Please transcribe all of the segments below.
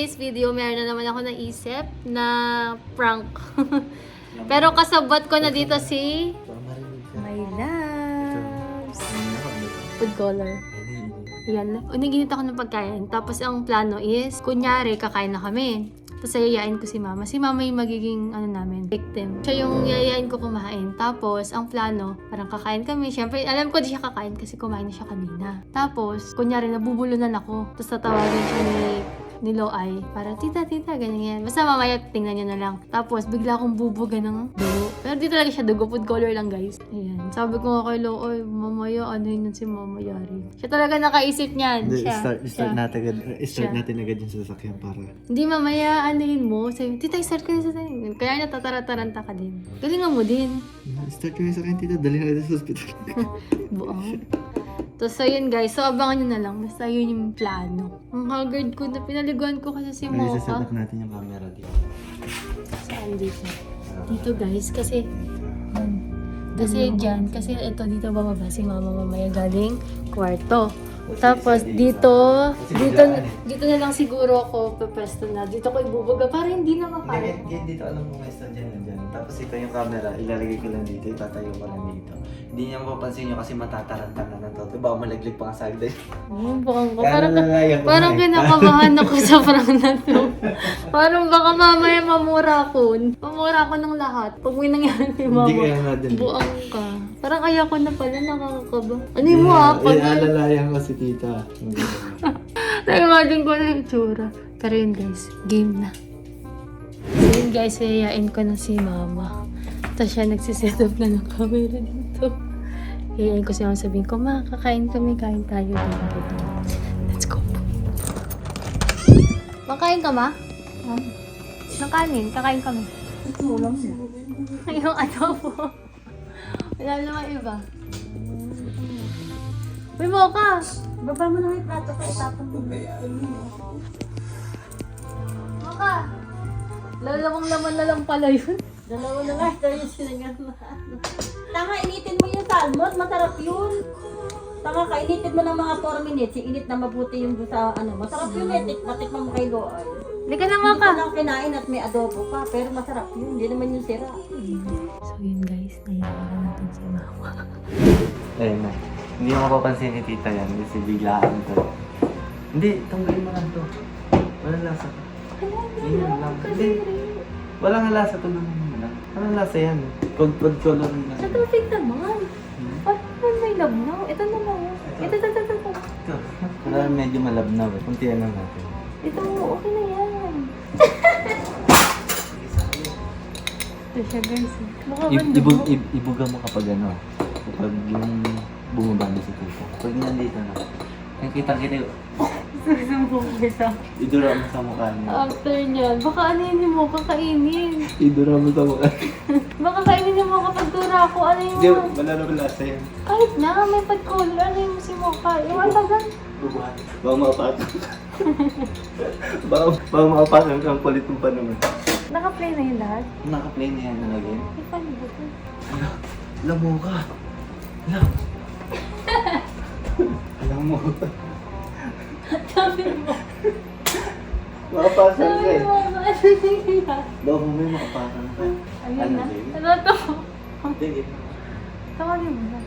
today's video, meron na naman ako naisip na prank. Pero kasabot ko na dito si My Loves. Food color. Yan. Uniginit ako ng pagkain. Tapos ang plano is, kunyari, kakain na kami. Tapos yayain ko si mama. Si mama yung magiging, ano namin, victim. Siya yung yayain ko kumain. Tapos, ang plano, parang kakain kami. Siyempre, alam ko di siya kakain kasi kumain na siya kanina. Tapos, kunyari, nabubulunan ako. Tapos tatawagin siya ni ni Loay para tita tita ganyan yan basta mamaya tingnan niya na lang tapos bigla akong bubuga ng dugo pero di talaga siya dugo food color lang guys ayan sabi ko nga kay Loay mamaya ano yun si mama yari siya talaga nakaisip niyan Hindi, siya, start, start siya. natin agad, start Siya. natin agad yung sasakyan para. Hindi mamaya anuhin mo. Sabi, tita, start ko na sa tayo. Kaya natatara-taranta ka din. Galingan mo din. Start ko yung sasakyan, tita. Dali na kita sa hospital. Buong. Tapos, so yun guys. So, abangan nyo na lang. Basta yun yung plano. Ang haggard ko na pinaliguan ko kasi si Mocha. up natin yung camera dito. Saan dito? Dito guys. Kasi, um, kasi dyan. Kasi ito dito bababa si mama mamaya galing kwarto. Tapos dito, dito, dito na lang siguro ako pepesto na. Dito ko ibubuga para hindi na makalat. Hindi, dito alam mo stand dyan na dyan. Tapos ito yung camera, ilalagay ko lang dito, itatayo ko lang dito. Hindi niya mapapansin nyo kasi matataranta na na to. Diba malaglag pa nga sa baka ko. Kaya Parang, ko parang eh. kinakabahan ako sa prank na to. parang baka mamaya mamura ko. Mamura ko ng lahat. Pag may nangyari kay mama. Buang ka. Parang ayoko na pala, nakakakaba. Ano yung mo ha? Pag Ialalayan ko si tita. na-imagine ko na yung tsura. Pero yun guys, game na. So yun guys, yayain ko na si mama. Tapos siya nagsiset up na ng camera dito. Yayain ko si mama sabihin ko, ma, kakain kami, kain tayo dito. Let's go. Makain ka, ma? Ng kanin, kakain kami. Ulam mo. Yung adobo. Wala naman iba. Uy, Mocha! Baba mo na yung plato ka, itapon mo. Mocha! Lalawang laman na lang pala yun. Dalawa na nga, ito yung sinangan mo. Tanga, initin mo yung salmon, masarap yun. Tanga ka, initin mo ng mga 4 minutes, init na mabuti yung sa ano. Masarap yun eh, tik matikman mo kay Loay. Hindi ka na, Hindi ko lang kinain at may adobo pa, pero masarap yun. Hindi naman yung sira. So yun guys, nayawa na natin si mama. Ayun na. Hindi mo mapapansin ni tita yan kasi biglaan to. Hindi, tanggalin mo lang to. Walang lasa. Ganyan lang. Hindi. Walang lasa to lang. lang. Walang lasa yan. Cod cod color lang. Sa tubig naman. Hmm? Parang may labnaw. Ito naman. Ito, ito, ito, ito. Ito. Wala medyo malabnaw eh. Kuntiyan lang natin. Ito, okay na yan. Ito siya guys. Banda ibug, mo. ib- ibuga mo kapag ano. Kapag yung bumabanda sa tita. Pag nandito na. Yung kitang-kita yung Susumbong kita. idura mo sa mukha niya. After niyan, baka ano yun mo, kakainin. Idura mo sa mukha niya. Baka kainin mo kapag tura ako. Ano yung Hindi, wala naman lasa yan. Kahit na, may pad color. Ano yung si Mocha? Yung atagan. Bubuhat. Baka makapatang. baka, baka makapatang kang kulit mo pa naman. Naka-play na yung lahat. Naka-play na yan nalagay. Ay, paano ba ito? Alam mo ka. Alam. Alam mo. Sabi mo. Makapasang ka eh. ano? Baka mo may makapasang ka. Ayun na. Jay? Ano to? Hindi. Tawagin mo na.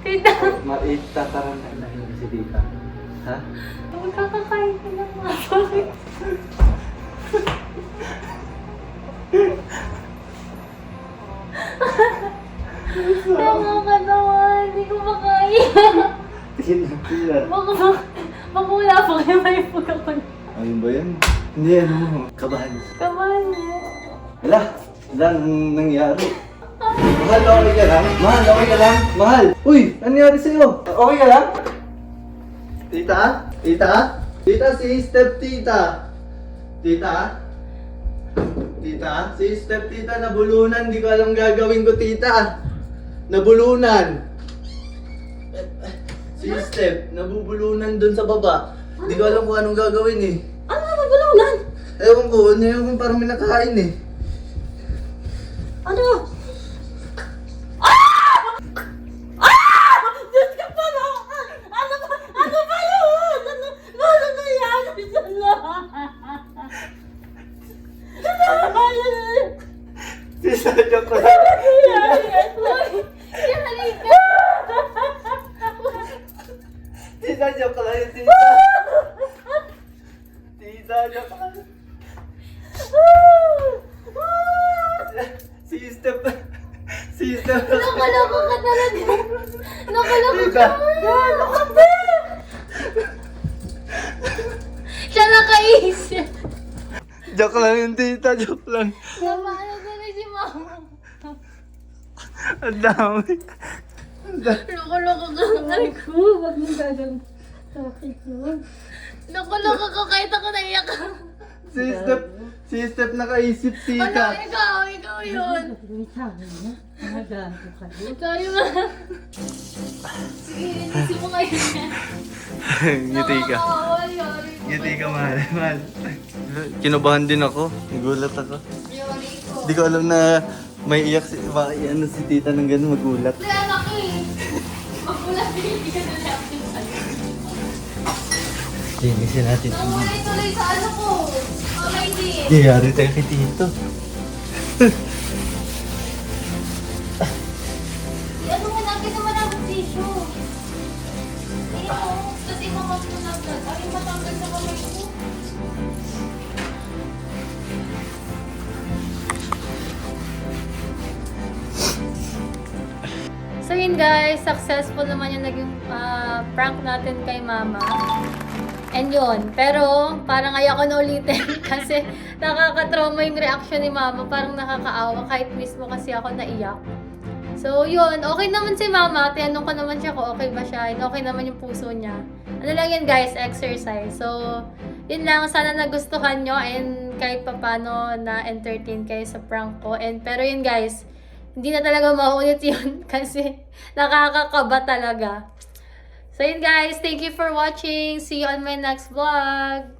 Tita! Maitataran na na yun si Tita. Ha? Magkakakain ka ng mga bakit? Tama ka naman. Hindi ko makaya. Tingnan. Tingnan. Baka, baka wala pa kayo may puga ko. Ayun ba yan? Hindi, ano mo. Kabahan. Kabahan niya. Wala. Wala nang nangyari. Mahal, okay ka lang? Mahal, okay ka lang? Mahal! Uy! Nangyari sa'yo? Okay ka lang? Tita? Tita? Tita, si Step Tita. Tita? Tita? Si Step Tita, nabulunan. Di ko alam gagawin ko, Tita. Nabulunan. Si Steph, nabubulunan dun sa baba. Hindi ko alam kung anong gagawin eh. Ano na nabulunan? Ewan ko, ano yung parang may nakahain eh. Ano? Tita, joke lang yun, tita. Tita, joke lang. Si Step. Si Step. Nakaloko ka talaga. Nakaloko Tita. ka. Siya nakaisip. Joke lang yun, tita. Joke lang. Namano tuloy si mama. Ang dami. Nakaloko ka. Ay ko, wag mong gagawin. Sakit nun. Nakaloko ka kahit ako naiyak ka. Si Step. Si Step nakaisip, Ano, tita. ikaw, ikaw yun. Gagawin sa akin na. Nagago ka doon. Sorry ma. Sige, inisip mo ngayon yan. Ngiti ka. Nakakawa. Ngiti ka, mahal. Mahal. Kinabahan din ako. Nagulat ako. Ko. Hindi ko alam na may iyak si, baka ano si tita ng ganun magulat. Hindi, Linisin natin. Namuloy-tuloy sa ano ko. Okay din. Nangyari tayo kay tito. Ano mo na, kita mo na ang tissue. Tingnan mo, tapos imamag mo na. Ay, matanggal sa kamay ko. Yun guys, successful naman yung naging ah, prank natin kay mama. And yun, pero parang ayoko na ulitin kasi nakaka-trauma yung reaction ni mama. Parang nakakaawa kahit mismo kasi ako naiyak. So yun, okay naman si mama. Tinanong ko naman siya kung okay ba siya. And okay naman yung puso niya. Ano lang yun guys, exercise. So yun lang, sana nagustuhan nyo and kahit papano na-entertain kayo sa prank ko. And pero yun guys, hindi na talaga maulit yun kasi nakakakaba talaga. So yun guys, thank you for watching. See you on my next vlog.